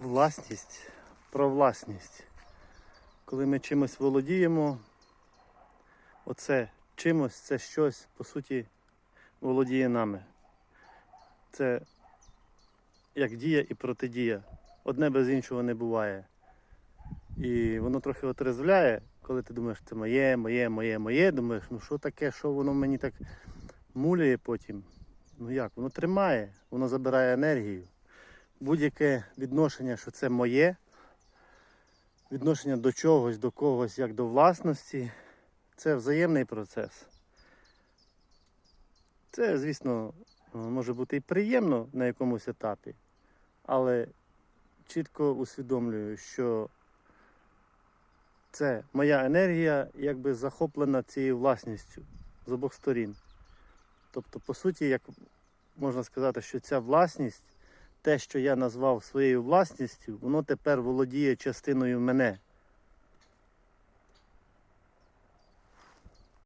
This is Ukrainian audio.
Власність про власність. Коли ми чимось володіємо, оце чимось, це щось, по суті, володіє нами. Це як дія і протидія. Одне без іншого не буває. І воно трохи отрезвляє, коли ти думаєш, це моє, моє, моє, моє. Думаєш, ну що таке, що воно мені так муляє потім. Ну як, воно тримає, воно забирає енергію. Будь-яке відношення, що це моє, відношення до чогось, до когось, як до власності, це взаємний процес. Це, звісно, може бути і приємно на якомусь етапі, але чітко усвідомлюю, що це моя енергія якби захоплена цією власністю з обох сторін. Тобто, по суті, як можна сказати, що ця власність, те, що я назвав своєю власністю, воно тепер володіє частиною мене.